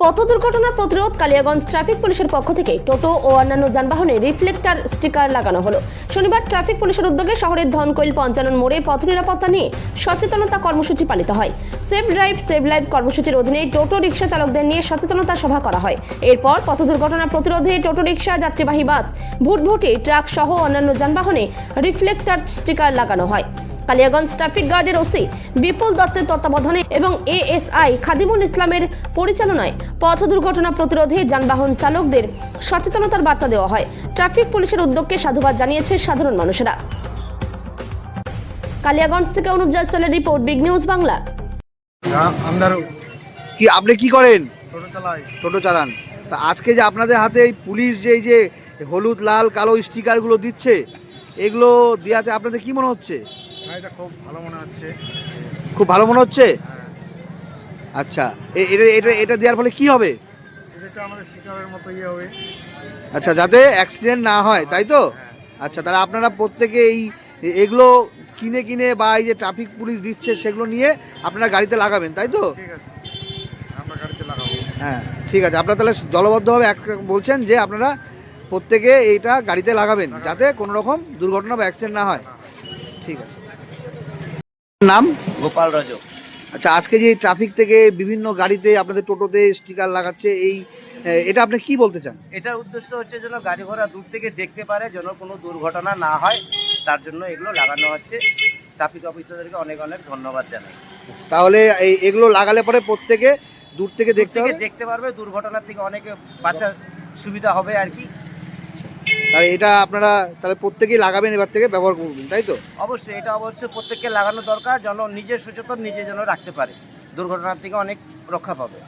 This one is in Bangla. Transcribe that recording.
পথ দুর্ঘটনা প্রতিরোধ কালিয়াগঞ্জ ট্রাফিক পুলিশের পক্ষ থেকে টোটো ও অন্যান্য যানবাহনে রিফ্লেক্টার স্টিকার লাগানো হলো। শনিবার ট্রাফিক পুলিশের উদ্যোগে শহরের ধনকৈল, পঞ্চানন মোড়ে পথ নিরাপত্তা নিয়ে সচেতনতা কর্মসূচি পালিত হয়। সেভ ড্রাইভ, সেভ লাইভ কর্মসূচির অধীনে টোটো রিক্সা চালকদের নিয়ে সচেতনতা সভা করা হয়। এরপর পথ দুর্ঘটনা প্রতিরোধে টোটো রিক্সা, যাত্রীবাহী বাস, ভুটভুটি ট্রাক সহ অন্যান্য যানবাহনে রিফ্লেক্টার স্টিকার লাগানো হয়। কালিয়াগঞ্জ ট্রাফিক গার্ডের ওসি বিপুল দত্তের তত্ত্বাবধানে এবং এএসআই খাদিমুল ইসলামের পরিচালনায় পথ দুর্ঘটনা প্রতিরোধে যানবাহন চালকদের সচেতনতার বার্তা দেওয়া হয়। ট্রাফিক পুলিশের উদ্যোগকে সাধুবাদ জানিয়েছে সাধারণ মানুষেরা। কালিয়াগঞ্জ থেকে অনুপ জয়সালের রিপোর্ট বিগ নিউজ বাংলা। কি আপনি কি করেন? টোটো চালাই। টোটো চালান। তা আজকে যে আপনাদের হাতে এই পুলিশ যে এই যে হলুদ লাল কালো স্টিকারগুলো দিচ্ছে এগুলো দেওয়াতে আপনাদের কি মনে হচ্ছে? এটা খুব ভালো মনে হচ্ছে। খুব ভালো মনে হচ্ছে? আচ্ছা এটা এটা এটা দেওয়ার ফলে কি হবে? এটা আমাদের শিকারের মতো ইয়ে হবে। আচ্ছা যাতে অ্যাক্সিডেন্ট না হয় তাই তো? হ্যাঁ। আচ্ছা তাহলে আপনারা প্রত্যেকে এই এগুলো কিনে কিনে বা এই যে ট্রাফিক পুলিশ দিচ্ছে সেগুলো নিয়ে আপনারা গাড়িতে লাগাবেন তাই তো? ঠিক আছে। আমরা গাড়িতে লাগাবো। হ্যাঁ ঠিক আছে। আপনারা তাহলে দলবদ্ধভাবে এক বলছেন যে আপনারা প্রত্যেকে এইটা গাড়িতে লাগাবেন যাতে কোনো রকম দুর্ঘটনা বা অ্যাক্সিডেন্ট না হয়। ঠিক আছে। নাম? গোপাল রজক আচ্ছা আজকে যে ট্রাফিক থেকে বিভিন্ন গাড়িতে আপনাদের টোটোতে স্টিকার লাগাচ্ছে এই এটা আপনি কি বলতে চান? এটার উদ্দেশ্য হচ্ছে যেন গাড়ি ঘোড়া দূর থেকে দেখতে পারে যেন কোনো দুর্ঘটনা না হয় তার জন্য এগুলো লাগানো হচ্ছে। ট্রাফিক অফিসারদেরকে অনেক অনেক ধন্যবাদ জানাই। তাহলে এই এগুলো লাগালে পরে প্রত্যেকে দূর থেকে দেখতে দেখতে পারবে দুর্ঘটনার থেকে অনেকে বাঁচার সুবিধা হবে আর কি। তাহলে এটা আপনারা তাহলে প্রত্যেকেই লাগাবেন এবার থেকে ব্যবহার করবেন, তাই তো? অবশ্যই, এটা অবশ্যই প্রত্যেককে লাগানো দরকার, যেন নিজের সচেতন নিজে যেন রাখতে পারে। দুর্ঘটনার থেকে অনেক রক্ষা পাবে।